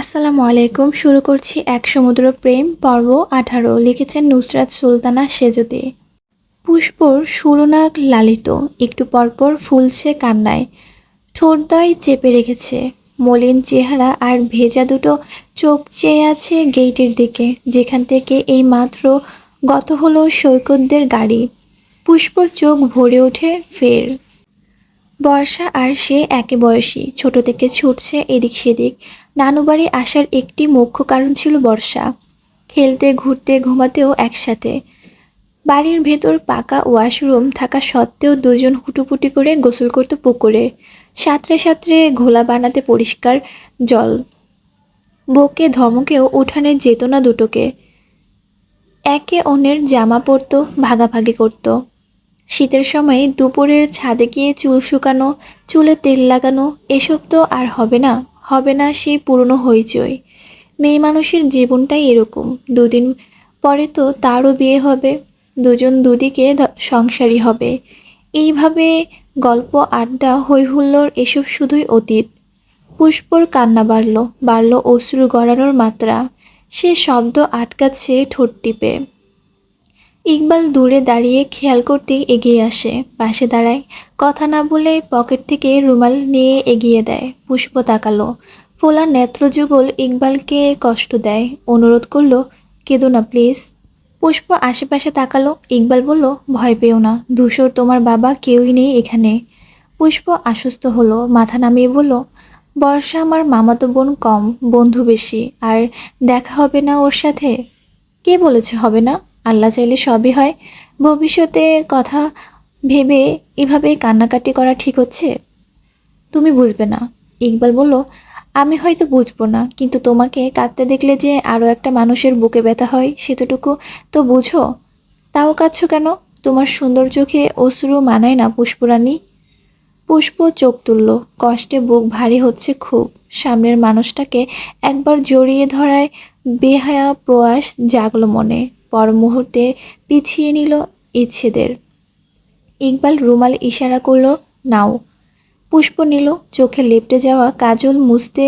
আসসালামু আলাইকুম। শুরু করছি এক সমুদ্র প্রেম পর্ব আঠারো। লিখেছেন নুসরাত সুলতানা সেজতে। পুষ্পর সুরনাক লালিত। একটু পরপর ফুলছে কান্নায়। ঠোঁটদয় চেপে রেখেছে। মলিন চেহারা আর ভেজা দুটো চোখ চেয়ে আছে গেইটের দিকে, যেখান থেকে এই মাত্র গত হলো সৈকতদের গাড়ি। পুষ্পর চোখ ভরে ওঠে ফের। বর্ষা আর সে একে বয়সী। ছোট থেকে ছুটছে এদিক সেদিক। নানুবাড়ি আসার একটি মুখ্য কারণ ছিল বর্ষা। খেলতে, ঘুরতে, ঘুমাতেও একসাথে। বাড়ির ভেতর পাকা ওয়াশরুম থাকা সত্ত্বেও দুজন হুটুপুটি করে গোসল করতো পুকুরে। সাঁতরে সাঁতরে ঘোলা বানাতে পরিষ্কার জল। বকে ধমকেও উঠানে যেত না দুটোকে। একে অন্যের জামা পরতো, ভাগাভাগি করতো। শীতের সময় দুপুরের ছাদে গিয়ে চুল শুকানো, চুলে তেল লাগানো, এসব তো আর হবে না। হবে না সেই পুরনো হইচই। মেয়ে মানুষের জীবনটাই এরকম। দুদিন পরে তো তারও বিয়ে হবে, দুজন দুদিকে সংসারী হবে। এইভাবে গল্প, আড্ডা হৈহুল্লোর এসব শুধুই অতীত। পুষ্পর কান্না বাড়ল বাড়ল অশ্রু গড়ানোর মাত্রা। সে শব্দ আটকাচ্ছে ঠোঁট টিপে। ইকবাল দূরে দাঁড়িয়ে খেয়াল করতে এগিয়ে আসে। পাশে দাঁড়ায়। কথা না বলে পকেট থেকে রুমাল নিয়ে এগিয়ে দেয়। পুষ্প তাকালো। ফোলা নেত্রযুগল ইকবালকে কষ্ট দেয়। অনুরোধ করল, কেঁদো না, প্লিজ। পুষ্প আশেপাশে তাকালো। ইকবাল বলল, ভয় পেও না। ধূসর তোমার বাবা কেউই নেই এখানে। পুষ্প আশ্বস্ত হলো। মাথা নামিয়ে বলল, বর্ষা আমার মামাতো বোন কম, বন্ধু বেশি। আর দেখা হবে না ওর সাথে? কে বলেছে হবে না? আল্লাহ চাইলে সবই হয়। ভবিষ্যতে কথা ভেবে এভাবে কান্নাকাটি করা ঠিক হচ্ছে? তুমি বুঝবে না। ইকবাল বলল, আমি হয়তো বুঝব না, কিন্তু তোমাকে কাঁদতে দেখলে যে আরও একটা মানুষের বুকে ব্যথা হয়, সেতটুকু তো বুঝো। তাও কাঁদছো কেন? তোমার সুন্দর চোখে অশ্রু মানায় না পুষ্পরানী পুষ্প চোখ তুলল। কষ্টে বুক ভারী হচ্ছে খুব। সামনের মানুষটাকে একবার জড়িয়ে ধরায় বেহায়া প্রয়াস জাগলো মনে। পর মুহূর্তে পিছিয়ে নিল ইচ্ছেদের। ইকবাল রুমাল ইশারা করল, নাও। পুষ্প নিল, চোখে লেপটে যাওয়া কাজল মুছতে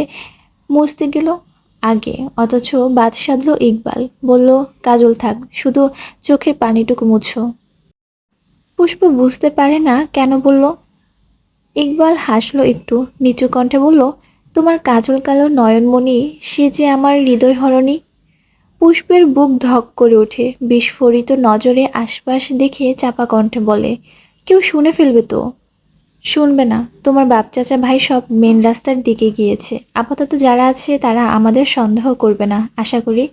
মুছতে গেল আগে, অথচ বাদ সাধল ইকবাল। বলল, কাজল থাক, শুধু চোখের পানিটুকু মুছো। পুষ্প বুঝতে পারে না কেন বলল, ইকবাল হাসলো একটু, নিচু কণ্ঠে বলল, তোমার কাজল কালো নয়নমণি, সে যে আমার হৃদয় হরণী পুষ্পের বুক ধক করে ওঠে, বিস্ফোরিত নজরে আশপাশ দেখে চাপা কণ্ঠে বলে, কেউ শুনে ফেলবে তো? শুনবে না, তোমার বাপ চাচা ভাই সব মেন রাস্তার দিকে গিয়েছে। আপাতত যারা আছে তারা আমাদের সন্দেহ করবে না, আশা করি।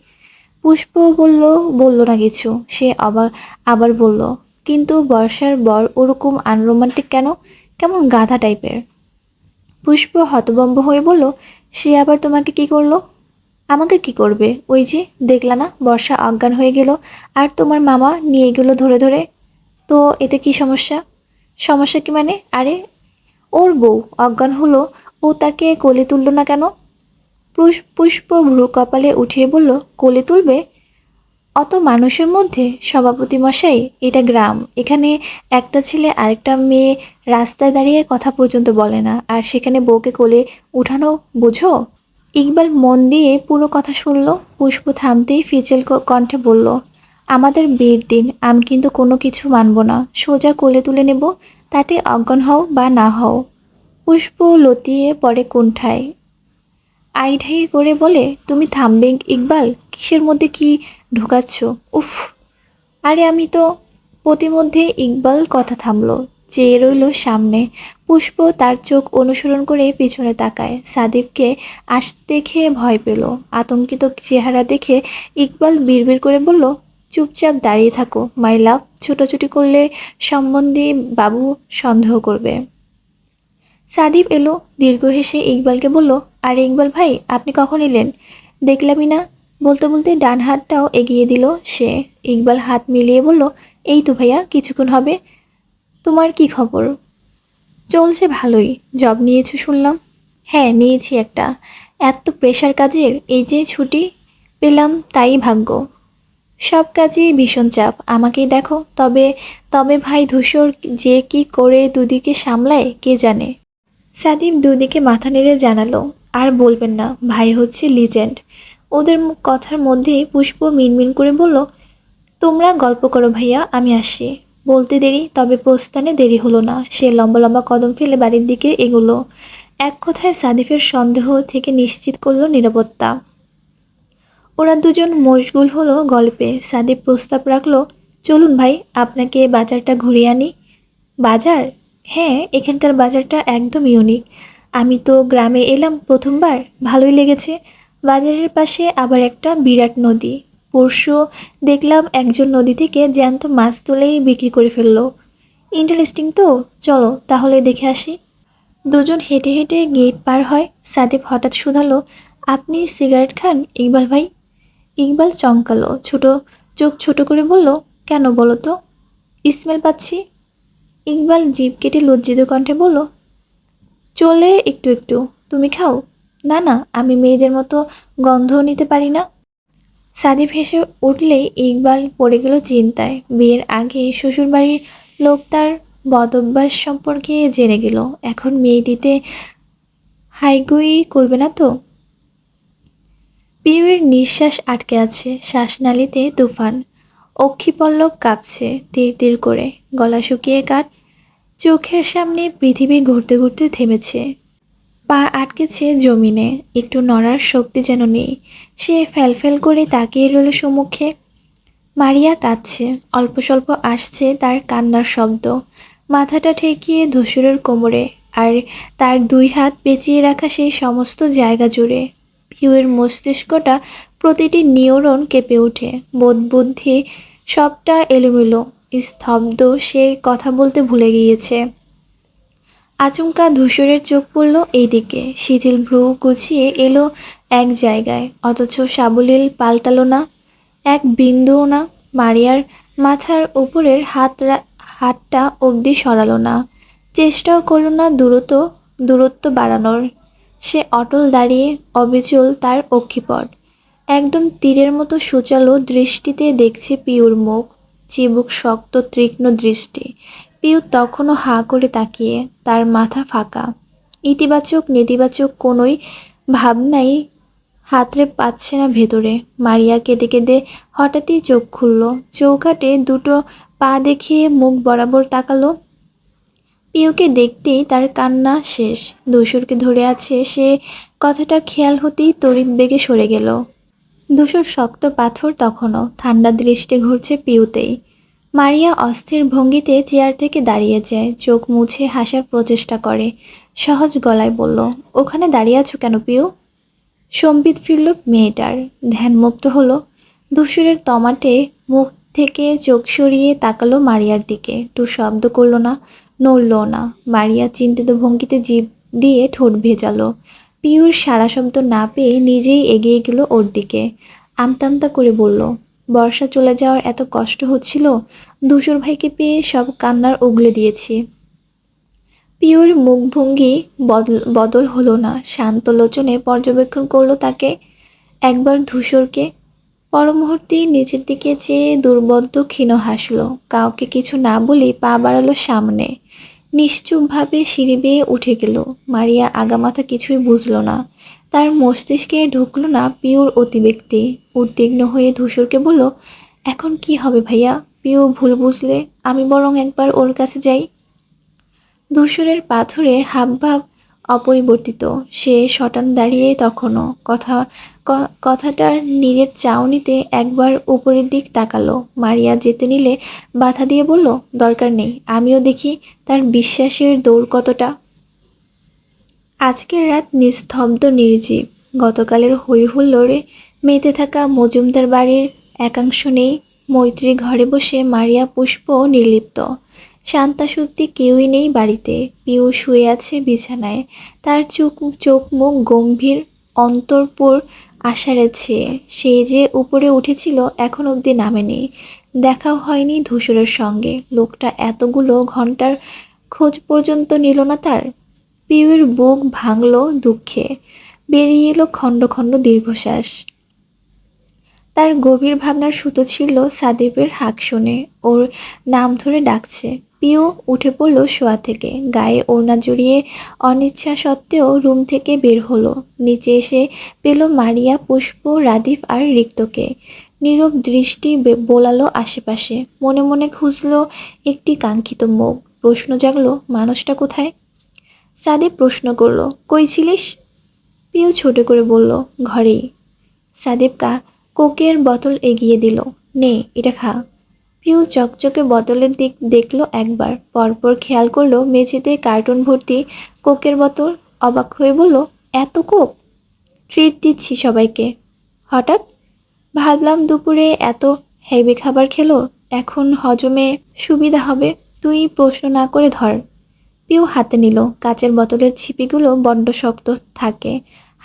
পুষ্প বলল বলল না কিছু। সে অবাক আবার বলল, কিন্তু বর্ষার বর ওরকম আনরোমান্টিক কেন? কেমন গাধা টাইপের পুষ্প হতবম্ব হয়ে বলল, সে আবার তোমাকে কি করল? আমাকে কি করবে? ওই যে, দেখলা না, বর্ষা অজ্ঞান হয়ে গেল। আর তোমার মামা নিয়ে গেল ধরে ধরে। তো এতে কি সমস্যা? সমস্যা কি মানে? আরে, ওর বউ অজ্ঞান হলো, ও তাকে কোলে তুললো না কেন? পুষ- পুষ্প ভ্রু কপালে উঠিয়ে বলল, কোলে তুলবে? অত মানুষের মধ্যে সভাপতি মশাই, এটা গ্রাম। এখানে একটা ছেলে আরেকটা মেয়ে রাস্তায় দাঁড়িয়ে কথা পর্যন্ত বলে না। আর সেখানে বউকে কোলে উঠানো, বুঝো? ইকবাল মন দিয়ে পুরো কথা শুনলো, পুষ্প থামতেই ফিচেল কণ্ঠে বলল, আমাদের বিয়ের দিন, আমি কিন্তু কোনো কিছু মানব না। সোজা কোলে তুলে নেব, তাতে অজ্ঞান হও বা না হও। পুষ্প লতিয়ে পড়ে কুণ্ঠায়। আইঢাই করে বলে, তুমি থামবে ইকবাল? কিসের মধ্যে কি ঢুকাচ্ছ? উফ! আরে আমি তো প্রতিমধ্যে ইকবাল কথা থামলো, চেয়ে রইল সামনে। পুষ্প তার চোখ অনুসরণ করে পিছনে তাকায়। সাদিবকে আসতে দেখে ভয় পেল। আতঙ্কিত চেহারা দেখে ইকবাল বিড়বিড় করে বলল, চুপচাপ দাঁড়িয়ে থাকো, মাই লাভ। ছুটোছুটি করলে সম্বন্ধে বাবু সন্দেহ করবে। সাদিব এলো, দীর্ঘ হেসে ইকবালকে বলল, আরে ইকবাল ভাই, আপনি কখন এলেন? দেখলামই না। বলতে বলতে ডান হাতটাও এগিয়ে দিল সে। ইকবাল হাত মিলিয়ে বলল, এই তো ভাইয়া, কিছুক্ষণ হবে। তোমার কি খবর? চলছে ভালোই জব নিয়েছো শুনলাম। হ্যাঁ নিয়েছি একটা। এত প্রেশার কাজের, এই যে ছুটি পেলাম তাই ভাগ্য। সব কাজেই ভীষণ চাপ, আমাকেই দেখো, তবে তবে ভাই ধূসর যে কি করে দুদিকে সামলায়, কে জানে। সাদিব দুদিকে মাথা নেড়ে জানালো, আর বলবেন না, ভাই হচ্ছে লিজেন্ড ওদের কথার মধ্যে পুষ্প মিনমিন করে বলল, তোমরা গল্প করো ভাইয়া, আমি আসি বলতে দেরি, তবে প্রস্থানে দেরি হলো না। সে লম্বা লম্বা কদম ফেলে বাড়ির দিকে এগোলো। এক কথায় সাদিফের সন্দেহ থেকে নিশ্চিত করল নিরাপত্তা। ওরা দুজন মশগুল হলো গল্পে। সাদিফ প্রস্তাব রাখল, চলুন ভাই, আপনাকে বাজারটা ঘুরিয়ে আনি। বাজার? হ্যাঁ এখানকার বাজারটা একদম ইউনিক আমি তো গ্রামে এলাম প্রথমবার, ভালোই লেগেছে। বাজারের পাশে আবার একটা বিরাট নদী। পরশু দেখলাম একজন নদী থেকে জ্যান্ত মাছ তুলেই বিক্রি করে ফেলল। ইন্টারেস্টিং তো? চলো, তাহলে দেখে আসি। দুজন হেঁটে হেঁটে গেট পার হয়। সাদিফ হঠাৎ শুধালো, আপনি সিগারেট খান, ইকবাল ভাই? ইকবাল চমকালো, ছোট চোখ ছোট করে বলল, কেন বলো তো? স্মেল পাচ্ছি। ইকবাল জিভ কেটে লজ্জিত কণ্ঠে বলল, চলে একটু একটু, তুমি খাও? না না, আমি মেয়েদের মতো গন্ধও নিতে পারি না। সাদিফ হেসে উঠলেই ইকবাল পড়ে গেল চিন্তায়। বিয়ের আগে শ্বশুরবাড়ির লোক তার বদভ্যাস সম্পর্কে জেনে গেল। এখন মেয়ে দিতে হাইগুই করবে না তো? পিউয়ের নিঃশ্বাস আটকে আছে, শ্বাসনালীতে তুফান। অক্ষিপল্লব কাঁপছে তীর তীর করে। গলা শুকিয়ে কাট চোখের সামনে পৃথিবী ঘুরতে ঘুরতে থেমেছে। পা আটকেছে জমিনে, একটু নড়ার শক্তি যেন নেই। সে ফ্যালফ্যাল করে তাকিয়ে রইল সম্মুখে মারিয়া কাঁদছে, অল্প স্বল্প আসছে তার কান্নার শব্দ। মাথাটা ঠেকিয়ে ধসুরের কোমরে, আর তার দুই হাত পেঁচিয়ে রাখা সেই সমস্ত জায়গা জুড়ে। পিউয়ের মস্তিষ্কটা প্রতিটি নিউরন কেঁপে ওঠে বোধ বুদ্ধি সবটা এলোমেলো, স্তব্ধ সে কথা বলতে ভুলে গিয়েছে। আচমকা ধূসরের চোখ পড়ল এইদিকে। শিথিল ভ্রু গুছিয়ে এলো এক জায়গায়, অথচ সাবলীল পাল্টালো না, এক বিন্দুও না। মারিয়ার মাথার উপরের হাত হাতটা অবধি সরালো না। চেষ্টাও করল না দূরত্ব দূরত্ব বাড়ানোর। সে অটল দাঁড়িয়ে অবিচল তার অক্ষিপট। একদম তীরের মতো সুচালো দৃষ্টিতে দেখছে পিউর মুখ, চিবুক, শক্ত, তীক্ষ্ণ দৃষ্টি। পিউ তখনও হাঁ করে তাকিয়ে, তার মাথা ফাঁকা। ইতিবাচক, নেতিবাচক কোনোই ভাবনাই হাতরে পাচ্ছে না ভেতরে। মারিয়া কেঁদে কেঁদে হঠাৎই চোখ খুলল। চৌকাটে দুটো পা দেখিয়ে মুখ বরাবর তাকালো। পিউকে দেখতেই তার কান্না শেষ। দূসরকে ধরে আছে সে কথাটা খেয়াল হতেই তড়িৎ বেগে সরে গেল। ধূসর শক্ত পাথর তখনও। ঠান্ডা দৃষ্টি ঘুরছে পিউতেই। মারিয়া অস্থির ভঙ্গিতে চেয়ার থেকে দাঁড়িয়ে যায়, চোখ মুছে হাসার প্রচেষ্টা করে। সহজ গলায় বলল, ওখানে দাঁড়িয়ে আছো কেন পিউ? সম্বিত ফিরল মেয়েটার। ধ্যানমুক্ত হলো। ধূসরের তমাটে মুখ থেকে চোখ সরিয়ে তাকালো মারিয়ার দিকে। টু শব্দ করল না নড়লও না। মারিয়া চিন্তিত ভঙ্গিতে জিভ দিয়ে ঠোঁট ভেজালো। পিউর সারা শব্দ না পেয়ে নিজেই এগিয়ে গেল ওর দিকে। আমতামতা করে বলল বর্ষা চলে যাওয়ার এত কষ্ট হচ্ছিল ধূসর ভাইকে পেয়ে সব কান্নার উগলে দিয়েছি। পিওর মুখভঙ্গি বদল বদল হলো না। শান্ত লোচনে পর্যবেক্ষণ করল তাকে, একবার ধূসরকে। পর মুহূর্তেই নিচের দিকে চেয়ে দুর্বদ্ধ ক্ষীণ হাসলো। কাউকে কিছু না বলে পা বাড়ালো সামনে। নিশ্চুপভাবে সিঁড়ি বেয়ে উঠে গেল। মারিয়া আগামাথা কিছুই বুঝলো না। তার মস্তিষ্কে ঢুকলো না পিওর অতিব্যক্তি। উদ্বিগ্ন হয়ে ধূসরকে বলল, এখন কি হবে ভাইয়া? পিও ভুল বুঝলে, আমি বরং একবার ওর কাছে যাই। ধূসরের পাথরে হাবভাব অপরিবর্তিত। সে শটান দাঁড়িয়ে তখনও কথা কথাটার নীরের চাউনিতে একবার উপরের দিক তাকালো। মারিয়া যেতে নিলে বাধা দিয়ে বলল, দরকার নেই, আমিও দেখি তার বিশ্বাসের দৌড় কতটা। আজকের রাত নিস্তব্ধ নির্জীব। গতকালের হই হুল্লোড়ে মেতে থাকা মজুমদার বাড়ির একাংশ নেই। মৈত্রী ঘরে বসে মারিয়া পুষ্প নির্লিপ্ত। শান্তা সত্যি কেউই নেই বাড়িতে। পিউ শুয়ে আছে বিছানায়। তার চোখ চোখ মুখ গম্ভীর, অন্তরপুর আষাঢ়ে ছেয়ে। সে যে উপরে উঠেছিল এখন অবধি নামেনি। দেখাও হয়নি ধূসরের সঙ্গে। লোকটা এতগুলো ঘণ্টার খোঁজ পর্যন্ত নিল না তার। পিউয়ের বুক ভাঙল দুঃখে, বেরিয়ে এলো খণ্ড খণ্ড দীর্ঘশ্বাস। তার গভীর ভাবনার সুতো ছিল সাদেবের হাক শুনে, ওর নাম ধরে ডাকছে। পিউ উঠে পড়ল শোয়া থেকে, গায়ে ওড়না জড়িয়ে অনিচ্ছা সত্ত্বেও রুম থেকে বের হলো। নিচে এসে পেল মারিয়া, পুষ্প রাদিফ আর রিক্তকে। নীরব দৃষ্টি বোলালো আশেপাশে। মনে মনে খুঁজলো একটি কাঙ্ক্ষিত মুখ। প্রশ্ন জাগলো, মানুষটা কোথায়? সাদিব প্রশ্ন করল, কই ছিলিস? পিউ ছোট করে বলল, ঘরেই। সাদিব কা কোকের বোতল এগিয়ে দিল, নে, এটা খা। পিউ চকচকে বোতলের দিক দেখল একবার, পরপর খেয়াল করল মেঝেতে কার্টুন ভর্তি কোকের বোতল, অবাক হয়ে বলল, এত কোক? ট্রিট দিচ্ছি সবাইকে। হঠাৎ ভাবলাম দুপুরে এত হেভি খাবার খেলো, এখন হজমে সুবিধা হবে, তুই প্রশ্ন না করে ধর। পিউ হাতে নিল। কাচের বোতলের ছিপিগুলো বড্ড শক্ত থাকে।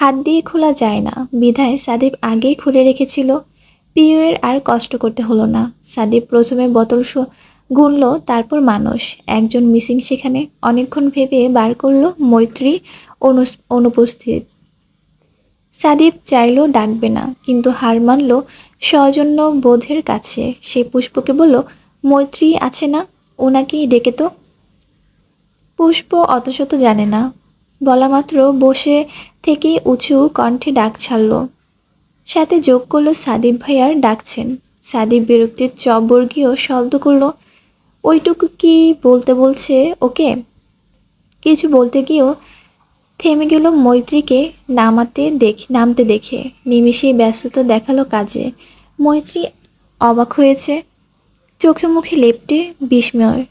হাত দিয়ে খোলা যায় না। বিধায় সাদীপ আগেই খুলে রেখেছিল। পিউয়ের আর কষ্ট করতে হলো না। সাদীপ প্রথমে বোতল গুনল, তারপর মানুষ। একজন মিসিং সেখানে অনেকক্ষণ ভেবে বার করল, মৈত্রী অনুপস্থিত। সাদীপ চাইলো ডাকবে না, কিন্তু হার মানল সৌজন্য বোধের কাছে। সে পুষ্পকে বলল, মৈত্রী আছে না? ওনাকেই ডেকে তো। পুষ্প অতশত জানে না। বলা মাত্র বসে থেকে উঁচু কণ্ঠে ডাক ছাড়ল। সাথে যোগ করল সাদিব ভাইয়ার ডাকছেন। সাদিব বিরক্তির চবর্গীয় শব্দ করল, ওইটুকু কি বলতে বলছে ওকে? কিছু বলতে গিয়েও থেমে গেল মৈত্রীকে নামাতে দেখ, নামতে দেখে। নিমিষেই ব্যস্ততা দেখাল কাজে। মৈত্রী অবাক হয়েছে। চোখে মুখে লেপটে বিস্ময়।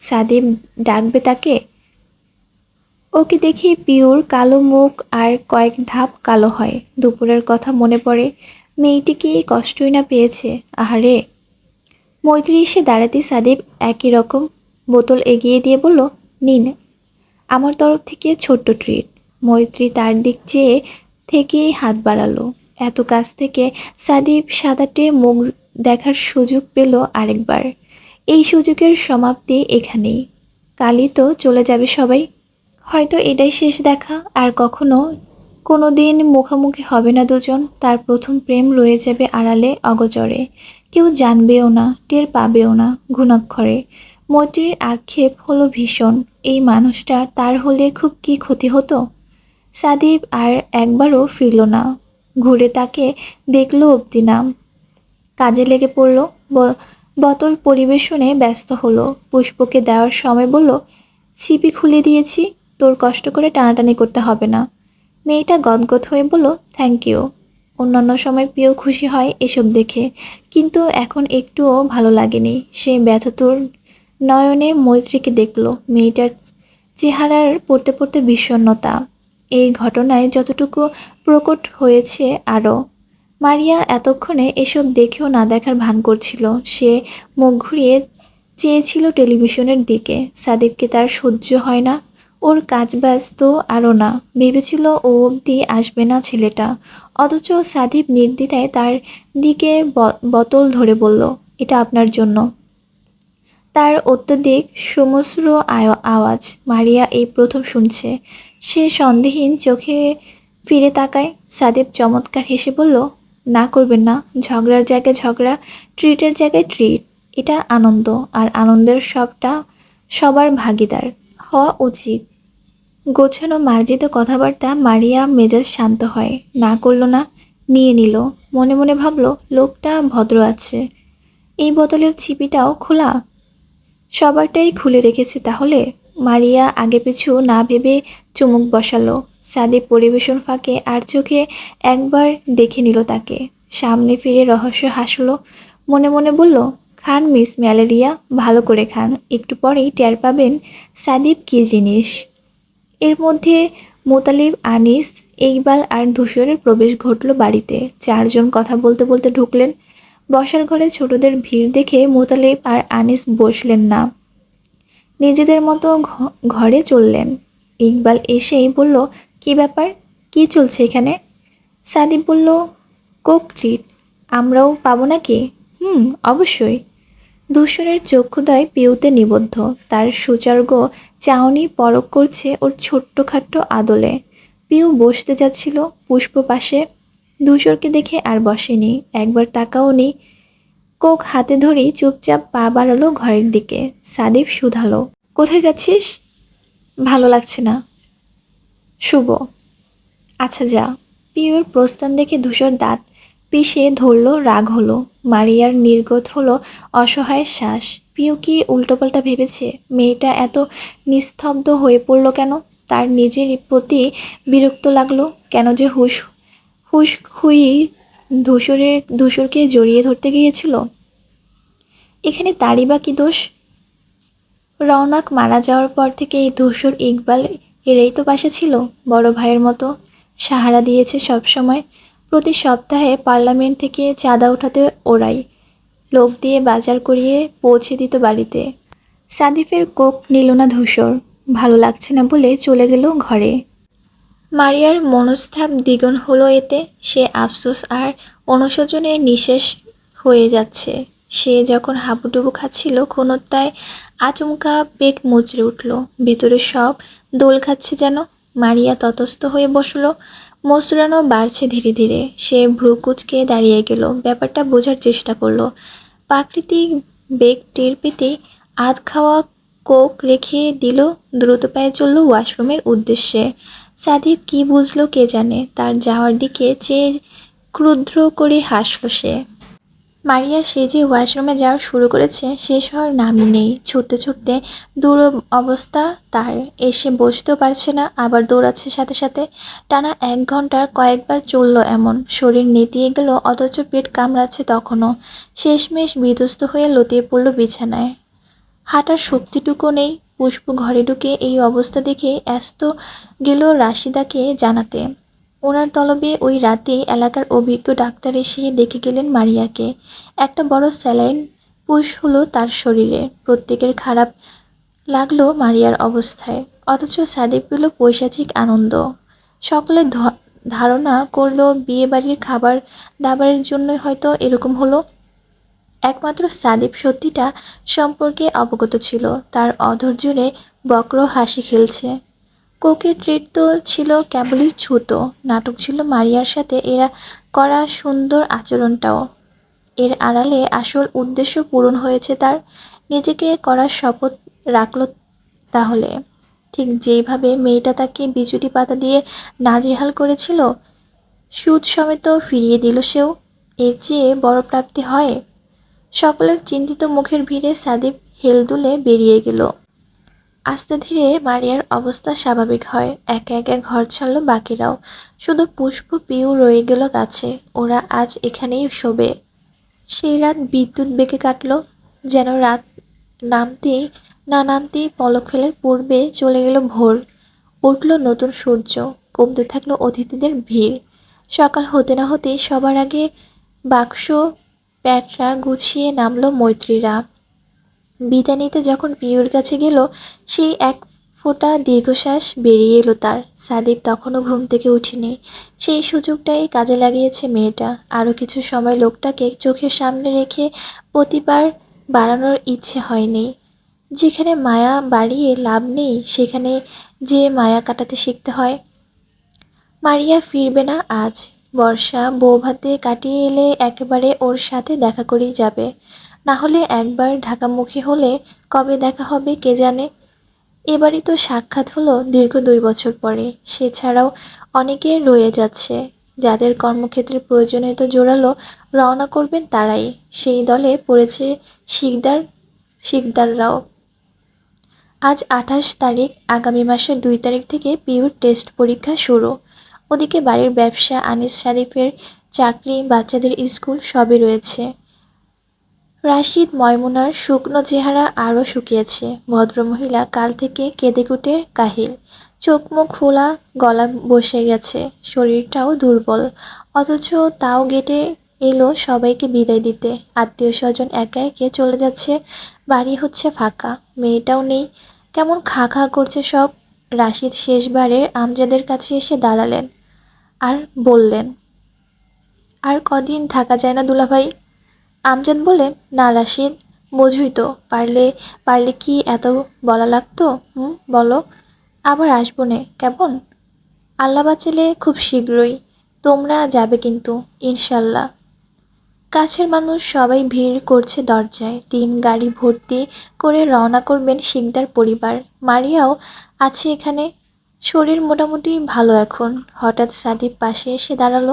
সাদিব ডাকবে তাকে? ওকে দেখে পিওর কালো মুখ আর কয়েক ধাপ কালো হয়। দুপুরের কথা মনে পড়ে, মেয়েটি কি কষ্টই না পেয়েছে? আহারে। মৈত্রী এসে দাঁড়াতে সাদিব একই রকম বোতল এগিয়ে দিয়ে বলল, নিন। আমার তরফ থেকে ছোট্ট ট্রিট। মৈত্রী তার দিক চেয়ে থেকেই হাত বাড়ালো। এত কাছ থেকে সাদিব সাদাটে মুখ দেখার সুযোগ পেল আরেকবার। এই সুযোগের সমাপ্তি এখানেই। কালই তো চলে যাবে সবাই। হয়তো এটাই শেষ দেখা, আর কখনো। কোনো দিন মুখোমুখি হবে না দুজন, তার প্রথম প্রেম রয়ে যাবে আড়ালে, অগচরে। কেউ জানবেও না, টের পাবেও না ঘুণাক্ষরে। মৈত্রীর আক্ষেপ হলো ভীষণ, এই মানুষটা তার হলে খুব কি ক্ষতি হতো? সাদিব আর একবারও ফিরল না, ঘুরে তাকে দেখল অবধি না। কাজে লেগে পড়ল বোতল পরিবেশনে ব্যস্ত হলো, পুষ্পকে দেওয়ার সময় বলল, ছিপি খুলে দিয়েছি। তোর কষ্ট করে টানাটানি করতে হবে না। মেয়েটা গদগদ হয়ে বলল থ্যাংক ইউ অন্যান্য সময় প্রিয় খুশি হয় এসব দেখে, কিন্তু এখন একটুও ভালো লাগেনি। সে ব্যথতর নয়নে মৈত্রীকে দেখল, মেয়েটার চেহারার পড়তে পড়তে বিষণ্ণতা। এই ঘটনায় যতটুকু প্রকট হয়েছে আরও। মারিয়া এতক্ষণে এসব দেখেও না দেখার ভান করছিল। সে মুখ ঘুরিয়ে চেয়েছিল টেলিভিশনের দিকে। সাদিবকে তার সহ্য হয় না। ওর কাজ ব্যস্ত আরও না। ভেবেছিল ও অবধি আসবে না ছেলেটা। অথচ সাদিব নির্দ্বিধায় তার দিকে বোতল ধরে বলল, এটা আপনার জন্য। তার অত্যধিক সমস্র আয়- আওয়াজ মারিয়া এই প্রথম শুনছে। সে সন্দেহীন চোখে ফিরে তাকায়। সাদেব চমৎকার হেসে বলল, না করবেন না, ঝগড়ার জায়গায় ঝগড়া, ট্রিটের জায়গায় ট্রিট। এটা আনন্দ, আর আনন্দের সবটা সবার ভাগিদার। হওয়া উচিত। গোছানো মার্জিত কথাবার্তা মারিয়া মেজাজ শান্ত হয়। না করল না, নিয়ে নিল। মনে মনে ভাবলো, লোকটা ভদ্র আছে। এই বোতলের ছিপিটাও খোলা। সবারটাই খুলে রেখেছে তাহলে? মারিয়া আগে পিছু না ভেবে চুমুক বসালো। সাদিব পরিবেশন ফাঁকে আর চোখে একবার দেখে নিল তাকে। সামনে ফিরে রহস্য হাসলো। মনে মনে বলল, খান মিস ম্যালেরিয়া, ভালো করে খান। একটু পরেই টের পাবেন সাদিব কী জিনিস? এর মধ্যে মোতালিব, আনিস, ইকবাল আর ধূসরের প্রবেশ ঘটল বাড়িতে। চারজন কথা বলতে বলতে ঢুকলেন। বসার ঘরে ছোটদের ভিড় দেখে মোতালিব আর আনিস বসলেন না। নিজেদের মতো ঘরে চললেন। ইকবাল এসেই বলল, কি ব্যাপার? কি চলছে এখানে? সাদিব বলল, কোক ট্রিট, আমরাও পাবো নাকি? হুম, অবশ্যই। ধূসরের চক্ষুদয় পিউতে নিবদ্ধ। তার সুচার্গ চাউনি পরক করছে ওর ছোট্টখাট্ট আদলে। পিউ বসতে যাচ্ছিল পুষ্প পাশে। ধূসরকে দেখে আর বসেনি। একবার তাকাওনি কোক হাতে ধরেই চুপচাপ পা বাড়ালো ঘরের দিকে। সাদিফ শুধালো, কোথায় যাচ্ছিস? ভালো লাগছে না। শুভ আচ্ছা যা। পিউর প্রস্থান দেখে ধূসর দাঁত পিষে ধরলো, রাগ হলো। মারিয়ার নির্গত হলো অসহায় শ্বাস। পিউ কি উল্টোপাল্টা ভেবেছে? মেয়েটা এত নিস্তব্ধ হয়ে পড়ল কেন? তার নিজের প্রতি বিরক্ত লাগল কেন যে হুশ হুশ খুই ধূসরের, ধূসরকে জড়িয়ে ধরতে গিয়েছিল? এখানে তারই বা কি দোষ? রওনাক মারা যাওয়ার পর থেকে এই ধূসর ইকবাল এরাই তো পাশে ছিল, বড় ভাইয়ের মতো। সাহারা দিয়েছে সব সময় প্রতি সপ্তাহে পার্লামেন্ট থেকে চাঁদা উঠাতে ওরাই। লোক দিয়ে বাজার করিয়ে পৌঁছে দিত বাড়িতে। সাদিফের কোক নিল না ধূসর। ভালো লাগছে না বলে চলে গেল ঘরে। মারিয়ার মনস্থাপ দ্বিগুণ হলো এতে, সে আফসোস আর অনুশোচনে নিঃশেষ হয়ে যাচ্ছে। সে যখন হাবুডুবু খাচ্ছিল, ক্ষণত্যায় আচমকা পেট মুচড়ে উঠল। ভেতরে সব দোল খাচ্ছে যেন। মারিয়া ততস্থ হয়ে বসল। মসুরানো বাড়ছে ধীরে ধীরে। সে ভ্রু কুচকে দাঁড়িয়ে গেল। ব্যাপারটা বোঝার চেষ্টা করল। প্রাকৃতিক বেগ টের পেতে আধ খাওয়া কোক রেখে দিল, দ্রুত পায়ে চলল ওয়াশরুমের উদ্দেশ্যে। সাদিব কি বুঝলো কে জানে, তার যাওয়ার দিকে চেয়ে ক্রুদ্র করে হাসল সে। মারিয়া সে যে ওয়াশরুমে যাওয়া শুরু করেছে, শেষ হওয়ার নামই নেই। ছুটতে ছুটতে দূর অবস্থা তার। এসে বসতেও পারছে না, আবার দৌড়াচ্ছে সাথে সাথে। টানা এক ঘণ্টার কয়েকবার চলল এমন। শরীর নেতিয়ে গেল, অথচ পেট কামড়াচ্ছে তখনও। শেষমেশ বিধ্বস্ত হয়ে লতিয়ে পড়ল বিছানায়। হাঁটার শক্তিটুকু নেই। পুষ্প ঘরে ঢুকে এই অবস্থা দেখে ব্যস্ত গেল রাশিদাকে জানাতে। ওনার তলবে ওই রাতেই এলাকার অভিজ্ঞ ডাক্তার এসে দেখে গেলেন মারিয়াকে। একটা বড় স্যালাইন পুশ হলো তার শরীরে। প্রত্যেকের খারাপ লাগল মারিয়ার অবস্থায়। অথচ সাদিক পেল পৈশাচিক আনন্দ। সকলে ধারণা করল বিয়ে বাড়ির খাবার দাবারের জন্যই হয়তো এরকম হলো। একমাত্র সাদিপ সত্যিটা সম্পর্কে অবগত ছিল। তার অধৈর্যরে বক্র হাসি খেলছে। কোকের ট্রিট তো ছিল কেবলই ছুতো, নাটক ছিল মারিয়ার সাথে, এরা করা সুন্দর আচরণটাও। এর আড়ালে আসল উদ্দেশ্য পূরণ হয়েছে তার নিজেকে করার শপথ রাখল তাহলে। ঠিক যেইভাবে মেয়েটা তাকে বিজুটি পাতা দিয়ে নাজেহাল করেছিল, সুদ সমেত ফিরিয়ে দিল সেও, এর চেয়ে বড় প্রাপ্তি হয়? সকলের চিন্তিত মুখের ভিড়ে সাদিপ হেলদুলে বেরিয়ে গেল। আস্তে ধীরে মারিয়ার অবস্থা স্বাভাবিক হয়। একে একে ঘর ছাড়ল বাকিরাও। শুধু পুষ্প পিউ রয়ে গেল কাছে ওরা আজ এখানেই শোবে। সেই রাত বিদ্যুৎ বেগে কাটলো, যেন রাত নামতেই, না নামতেই পলক ফেলার পূর্বে চলে গেল ভোর। উঠল নতুন সূর্য, কমতে থাকল অতিথিদের ভিড়। সকাল হতে না হতেই সবার আগে বাক্স প্যাটরা গুছিয়ে নামলো মৈত্রীরা। বিদায় নিতে যখন পিউর কাছে গেল, সেই এক ফোঁটা দীর্ঘশ্বাস বেরিয়ে এলো তার। সাদিপ তখনও ঘুম থেকে উঠেনি। সেই সুযোগটাই কাজে লাগিয়েছে মেয়েটা। আরও কিছু সময় লোকটাকে চোখের সামনে রেখে প্রতিবার বাড়ানোর ইচ্ছে হয়নি। যেখানে মায়া বাড়িয়ে লাভ নেই, সেখানে যে মায়া কাটাতে শিখতে হয়। মারিয়া ফিরবে না আজ। বর্ষা বৌভাতে কাটিয়ে এলে একেবারে ওর সাথে দেখা করেই যাবে। না হলে একবার ঢাকামুখী হলে কবে দেখা হবে কে জানে? এবারই তো সাক্ষাৎ হলো দীর্ঘ দুই বছর পরে। সে ছাড়াও অনেকে রয়ে যাচ্ছে। যাদের কর্মক্ষেত্রে প্রয়োজনীয়তা জোরালো, রওনা করবেন তারাই। সেই দলে পড়েছে শিকদার, শিকদাররাও। আজ আঠাশ তারিখ, আগামী মাসের দুই তারিখ থেকে পিউর টেস্ট পরীক্ষা শুরু। ওদিকে বাড়ির ব্যবসা, আনিস শারিফের চাকরি, বাচ্চাদের স্কুল সবই রয়েছে। রাশিদ ময়মুনার শুকনো চেহারা আরও শুকিয়েছে। ভদ্রমহিলা কাল থেকে কেঁদেকুটে কাহিল। চোখ মুখ ফোলা, গলা বসে গেছে, শরীরটাও দুর্বল। অথচ তাও গেটে এলো সবাইকে বিদায় দিতে। আত্মীয় স্বজন একা একে চলে যাচ্ছে, বাড়ি হচ্ছে ফাঁকা, মেয়েটাও নেই। কেমন খা খা করছে সব? রাশিদ শেষবারের আমজাদের কাছে এসে দাঁড়ালেন আর বললেন, আর কদিন থাকা যায় না দুলাভাই? আমজাদ বলেন না রাশিদ বোঝই তো। পারলে পারলে কি এত বলা লাগতো? হুম, বলো। আবার আসব নে, কেমন? আল্লাহ বাঁচালে খুব শীঘ্রই। তোমরা যাবে কিন্তু, ইনশাল্লাহ। কাছের মানুষ সবাই ভিড় করছে দরজায়। তিন গাড়ি ভর্তি করে রওনা করবেন শিকদার পরিবার। মারিয়াও আছে এখানে। শরীর মোটামুটি ভালো এখন। হঠাৎ সাদীপ পাশে এসে দাঁড়াল।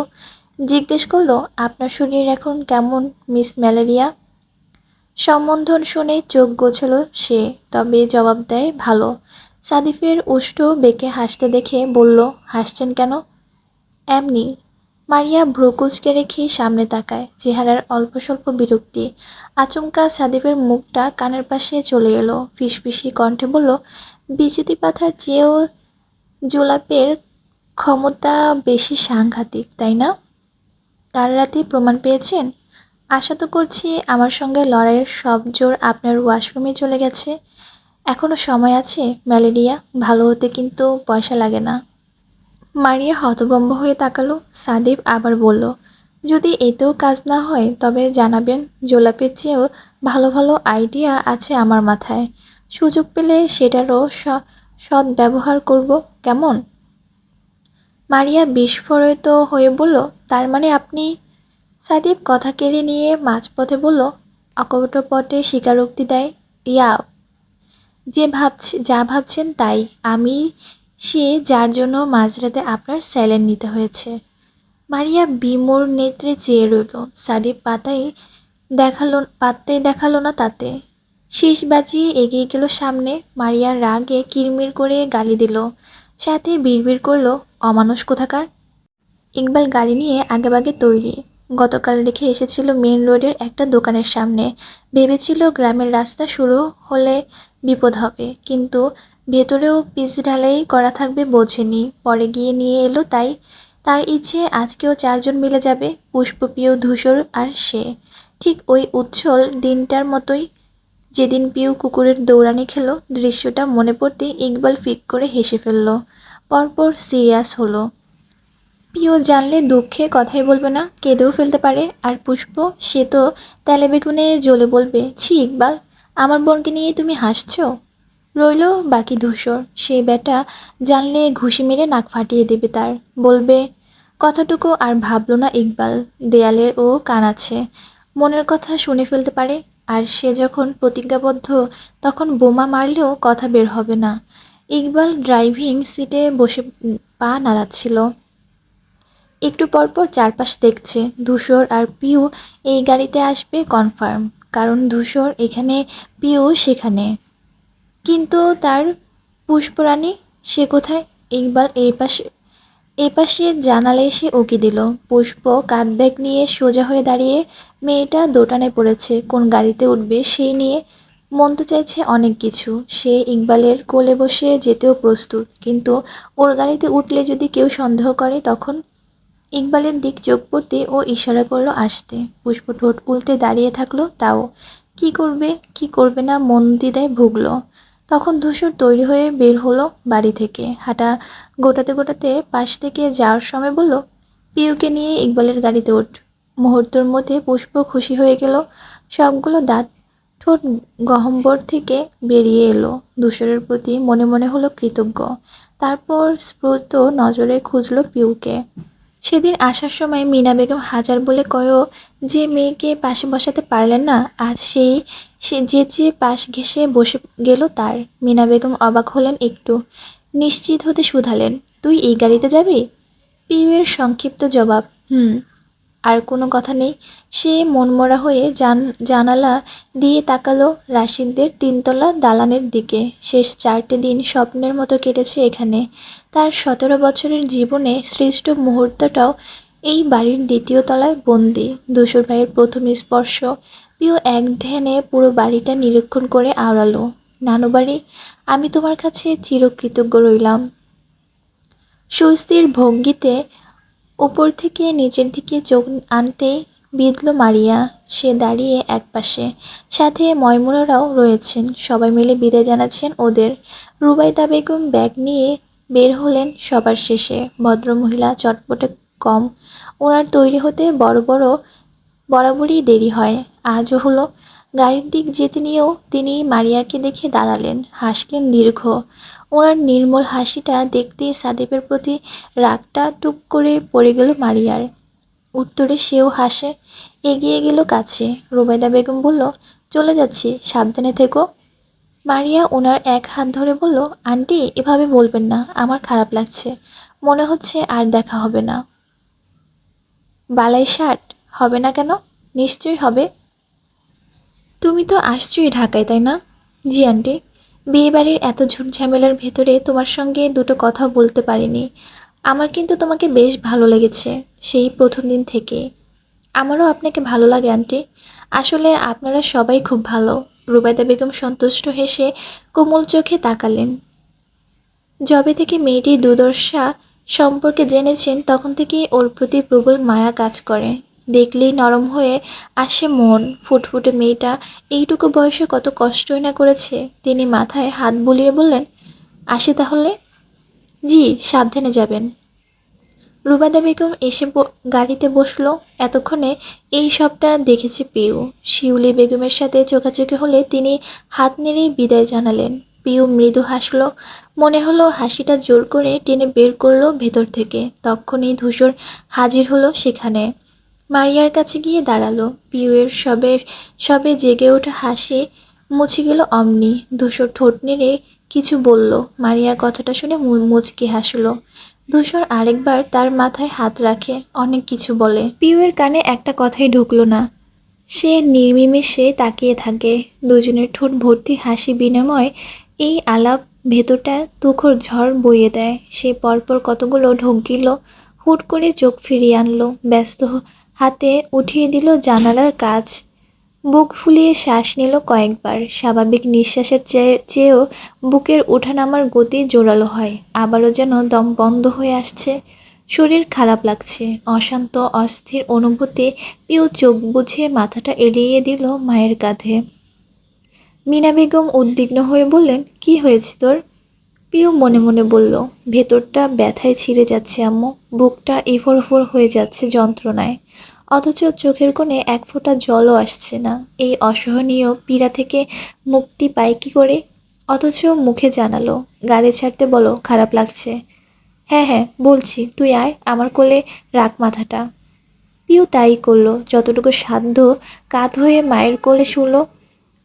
জিজ্ঞেস করল, আপনার শরীর এখন কেমন, মিস ম্যালেরিয়া? সম্বন্ধন শুনে চোখ গোছালো সে, তবে জবাব দেয়, ভালো। সাদিফের উষ্ঠ বেঁকে হাসতে দেখে বলল, হাসছেন কেন? এমনি। মারিয়া ভ্রুকুচকে রেখে সামনে তাকায়, চেহারার অল্প স্বল্প বিরক্তি। আচমকা সাদিফের মুখটা কানের পাশে চলে এলো, ফিসফিসি কণ্ঠে বলল বিচুতি পাথার চেয়েও জোলাপের ক্ষমতা বেশি সাংঘাতিক, তাই না? কাল রাতে প্রমাণ পেয়েছেন? আশা তো করছি আমার সঙ্গে লড়াইয়ের সব জোর আপনার ওয়াশরুমে চলে গেছে। এখনও সময় আছে, ম্যালেরিয়া। ভালো হতে কিন্তু পয়সা লাগে না। মারিয়া হতভম্ব হয়ে তাকালো। সাদেব আবার বলল, যদি এতেও কাজ না হয়, তবে জানাবেন, জোলাপের চেয়েও ভালো ভালো আইডিয়া আছে আমার মাথায়। সুযোগ পেলে সেটারও সৎ ব্যবহার করব, কেমন? মারিয়া বিস্ফোরিত হয়ে বলল তার মানে আপনি সাদীপ কথা কেড়ে নিয়ে মাঝপথে বলল, অকপটপটে স্বীকারোক্তি দেয় ইয়া যে ভাবছে, যা ভাবছেন তাই। আমি সে যার জন্য মাঝরাতে আপনার স্যালেন নিতে হয়েছে। মারিয়া বিমোর নেত্রে চেয়ে রইল। সাদীপ পাতাই দেখাল, পাত্তাই দেখাল না তাতে। শীষ বাজিয়ে এগিয়ে গেল সামনে। মারিয়ার রাগে কিরমির করে গালি দিল। সাথে বিড়বিড় করল, অমানুষ কোথাকার? ইকবাল গাড়ি নিয়ে আগেভাগে তৈরি। গতকাল রেখে এসেছিল মেন রোডের একটা দোকানের সামনে। ভেবেছিল গ্রামের রাস্তা শুরু হলে বিপদ হবে, কিন্তু ভেতরেও পিচ ঢালাই করা থাকবে বোঝেনি। পরে গিয়ে নিয়ে এলো তাই। তার ইচ্ছে, আজকেও চারজন মিলে যাবে, পুষ্পপ্রিয়, ধূসর আর সে। ঠিক ওই উচ্ছল দিনটার মতোই যেদিন পিউ কুকুরের দৌড়ানি খেলো, দৃশ্যটা মনে পড়তেই ইকবাল ফিক করে হেসে ফেলল। পরপর সিরিয়াস হলো। পিও জানলে দুঃখে কথাই বলবে না, কেঁদেও ফেলতে পারে। আর পুষ্প, সে তো তেলে বেগুনে জ্বলে বলবে, ছি ইকবাল, আমার বোনকে নিয়ে তুমি হাসছো? রইল বাকি ধূসর। সে বেটা জানলে ঘুষি মেরে নাক ফাটিয়ে দেবে তার। বলবে, কথাটুকু আর ভাবলো না ইকবাল, দেয়ালের ও কান আছে। মনের কথা শুনে ফেলতে পারে। আর সে যখন প্রতিজ্ঞাবদ্ধ, তখন বোমা মারলেও কথা বের হবে না। ইকবাল ড্রাইভিং সিটে বসে পা নাড়াচ্ছিল। একটু পরপর চারপাশে দেখছে। ধূসর আর পিউ এই গাড়িতে আসবে কনফার্ম, কারণ ধূসর এখানে, পিউ সেখানে। কিন্তু তার পুষ্পরানী, সে কোথায়? ইকবাল এই পাশে এই পাশে জানালে এসে উকি দিল। পুষ্প কাঁধ ব্যাগ নিয়ে সোজা হয়ে দাঁড়িয়ে মেয়েটা দোটানে পড়েছে। কোন গাড়িতে উঠবে সেই নিয়ে মন তো চাইছে অনেক কিছু। সে ইকবালের কোলে বসে যেতেও প্রস্তুত, কিন্তু ওর গাড়িতে উঠলে যদি কেউ সন্দেহ করে, তখন ইকবালের দিক চোখ পড়তে ও ইশারা করল আসতে। পুষ্প ঠোঁট উল্টে দাঁড়িয়ে থাকল তাও। কি করবে কি করবে না? মন দিদায় ভুগলো। তখন ধূসর তৈরি হয়ে বের হলো বাড়ি থেকে। হাঁটা গোটাতে গোটাতে পাশ থেকে যাওয়ার সময় বলল, পিউকে নিয়ে ইকবালের গাড়িতে ওঠ। মুহূর্তের মধ্যে পুষ্প খুশি হয়ে গেল। সবগুলো দাঁত ঠোঁট গহম্বর থেকে বেরিয়ে এলো। ধূসরের প্রতি মনে মনে হলো কৃতজ্ঞ। তারপর স্ফুত নজরে খুঁজলো পিউকে। সেদিন আসার সময় মিনা বেগম হাজার বলে কয়ও যে মেয়েকে পাশে বসাতে পারলেন না, আজ সেই সে যে যে পাশ ঘেঁষে বসে গেল তার। মিনা বেগম অবাক হলেন একটু। নিশ্চিত হতে শুধালেন। তুই এই গাড়িতে যাবি? পিউয়ের সংক্ষিপ্ত জবাব, হুম। আর কোনো কথা নেই। সে মনমরা হয়ে জান, জানালা দিয়ে তাকালো রাশিদদের তিনতলা দালানের দিকে। শেষ চারটে দিন স্বপ্নের মতো কেটেছে এখানে। তার সতেরো বছরের জীবনে শ্রেষ্ঠ মুহূর্তটাও এই বাড়ির দ্বিতীয় তলায় বন্দি। দুশোর ভাইয়ের প্রথম স্পর্শ প্রিয় এক ধ্যানে পুরো বাড়িটা নিরীক্ষণ করে আওড়ালো। নানু বাড়ি আমি তোমার কাছে চিরকৃতজ্ঞ রইলাম। স্বস্তির ভঙ্গিতে উপর থেকে নিচের দিকে চোখ আনতে বিঁধল মারিয়া। সে দাঁড়িয়ে একপাশে। সাথে ময়মুনারাও রয়েছেন। সবাই মিলে বিদায় জানাচ্ছেন ওদের। রুবাইদা বেগম ব্যাগ নিয়ে বের হলেন সবার শেষে। ভদ্রমহিলা চটপটে কম। ওনার তৈরি হতে বড় বড় বরাবরই দেরি হয়। আজও হলো। গাড়ির দিক যেতে নিয়েও তিনি মারিয়াকে দেখে দাঁড়ালেন। হাসলেন দীর্ঘ। ওনার নির্মল হাসিটা দেখতেই সাদেবের প্রতি রাগটা টুপ করে পড়ে গেল মারিয়ার। উত্তরে সেও হাসে, এগিয়ে গেল কাছে। রুবাইদা বেগম বলল, চলে যাচ্ছি, সাবধানে থেকো। মারিয়া ওনার এক হাত ধরে বলল, আন্টি, এভাবে বলবেন না, আমার খারাপ লাগছে। মনে হচ্ছে আর দেখা হবে না। বালাই শার্ট, হবে না কেন? নিশ্চয়ই হবে। তুমি তো আসছোই ঢাকায়, তাই না? জি, আন্টি। বিয়েবাড়ির এত ঝুটঝামেলার ভেতরে তোমার সঙ্গে দুটো কথা বলতে পারিনি। আমার কিন্তু তোমাকে বেশ ভালো লেগেছে সেই প্রথম দিন থেকে। আমারও আপনাকে ভালো লাগে, আন্টি। আসলে আপনারা সবাই খুব ভালো। রুবাইদা বেগম সন্তুষ্ট হেসে কোমল চোখে তাকালেন। যবে থেকে মেয়েটি দুর্দশা সম্পর্কে জেনেছেন, তখন থেকেই ওর প্রতি প্রবল মায়া কাজ করে। দেখলেই নরম হয়ে আসে মন। ফুটফুটে মেয়েটা, এইটুকু বয়সে কত কষ্টই না করেছে? তিনি মাথায় হাত বুলিয়ে বললেন, আসি তাহলে? জি, সাবধানে যাবেন। রুবাদা বেগম এসে গাড়িতে বসল। এতক্ষণে এই সবটা দেখেছে পিউ। শিউলি বেগমের সাথে চোখাচোখি হলে তিনি হাত নেড়েই বিদায় জানালেন। পিউ মৃদু হাসলো। মনে হলো হাসিটা জোর করে টেনে বের করল ভেতর থেকে। তখনই ধূসর হাজির হলো সেখানে। মারিয়ার কাছে গিয়ে দাঁড়াল। পিউয়ের সবে সবে জেগে ওঠা হাসি মুছে গেল অমনি। ধূসর ঠোঁট নেড়ে কিছু বলল। মারিয়ার কথাটা শুনে মুচকি হাসলো। ধূসর আরেকবার তার মাথায় হাত রাখে, অনেক কিছু বলে। পিউয়ের কানে একটা কথাই ঢুকলো না। সে নির্মিমেষে তাকিয়ে থাকে। দুজনের ঠোঁট ভর্তি হাসি বিনিময় এই আলাপ ভেতরটা তুখর ঝড় বইয়ে দেয়। সে পরপর কতগুলো ঢোক গিল হুট করে চোখ ফিরিয়ে আনলো। ব্যস্ত হাতে উঠিয়ে দিল জানালার কাজ। বুক ফুলিয়ে শ্বাস নিল কয়েকবার। স্বাভাবিক নিঃশ্বাসের চেয়ে, চেয়েও বুকের ওঠানামার গতি জোরালো হয়। আবারও যেন দম বন্ধ হয়ে আসছে। শরীর খারাপ লাগছে। অশান্ত, অস্থির অনুভূতি পিউ চোখ বুঝে মাথাটা এড়িয়ে দিল মায়ের কাঁধে। মিনা বেগম উদ্বিগ্ন হয়ে বললেন, কি হয়েছে তোর? পিউ মনে মনে বলল, ভেতরটা ব্যথায় ছিঁড়ে যাচ্ছে, আম্মু। বুকটা এফোর ওফোর হয়ে যাচ্ছে যন্ত্রণায়। অথচ চোখের কোণে এক ফোঁটা জলও আসছে না। এই অসহনীয় পীড়া থেকে মুক্তি পায় কি করে? অথচ মুখে জানালো, গাড়ি ছাড়তে বলো, খারাপ লাগছে। হ্যাঁ হ্যাঁ বলছি, তুই আয়, আমার কোলে রাখ মাথাটা। পিউ তাই করল, যতটুকু সাধ্য কাত হয়ে মায়ের কোলে শুলো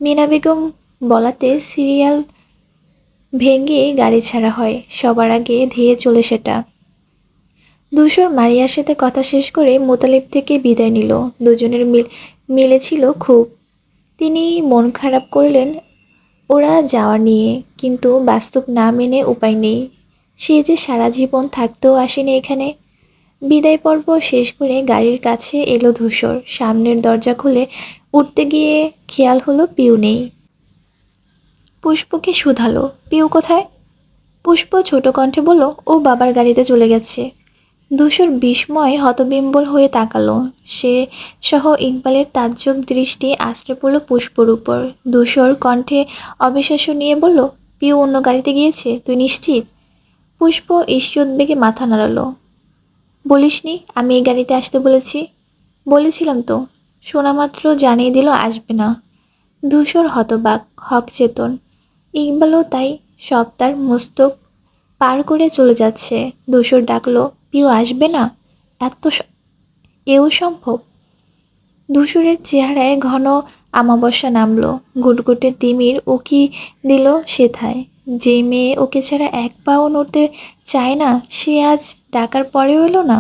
মিনা বেগম বলাতে সিরিয়াল ভেঙে গাড়ি ছাড়া হয়, সবার আগে ধেয়ে চলে সেটা। ধূসর মারিয়ার সাথে কথা শেষ করে মোতালিব থেকে বিদায় নিল। দুজনের মিল, মিলেছিল খুব। তিনি মন খারাপ করলেন ওরা যাওয়া নিয়ে, কিন্তু বাস্তব না মেনে উপায় নেই। সে যে সারা জীবন থাকতেও আসেনি এখানে। বিদায় পর্ব শেষ করে গাড়ির কাছে এলো ধূসর। সামনের দরজা খুলে উঠতে গিয়ে খেয়াল হলো পিউ নেই পুষ্পকে শুধালো। পিউ কোথায়? পুষ্প ছোট কণ্ঠে বলল, ও বাবার গাড়িতে চলে গেছে। ধূসর বিস্ময় হতবিম্বল হয়ে তাকালো। সে সহ ইকবালের তাজ্জব দৃষ্টি আশ্রে পড়ল পুষ্পর উপর। ধূসর কণ্ঠে অবিশ্বাস্য নিয়ে বলল, পিউ অন্য গাড়িতে গিয়েছে? তুই নিশ্চিত? পুষ্প ঈর্ষোদ্বেগে মাথা নাড়ালো। বলিসনি, আমি এই গাড়িতে আসতে বলেছি। বলেছিলাম তো। শোনামাত্র জানিয়ে দিল, আসবে না। ধূসর হতবাক হক চেতন ইকবালও তাই সব তার মস্তক পার করে চলে যাচ্ছে। ধূসর ডাকলো পিউ আসবে না? এত এও সম্ভব? ধূসরের চেহারায় ঘন আমাবস্যা নামলো। গুটগুটে তিমির উকি দিল সেথায়। যে মেয়ে ওকে ছাড়া এক পাও নড়তে চায় না, সে আজ ডাকার পরেও এলো না?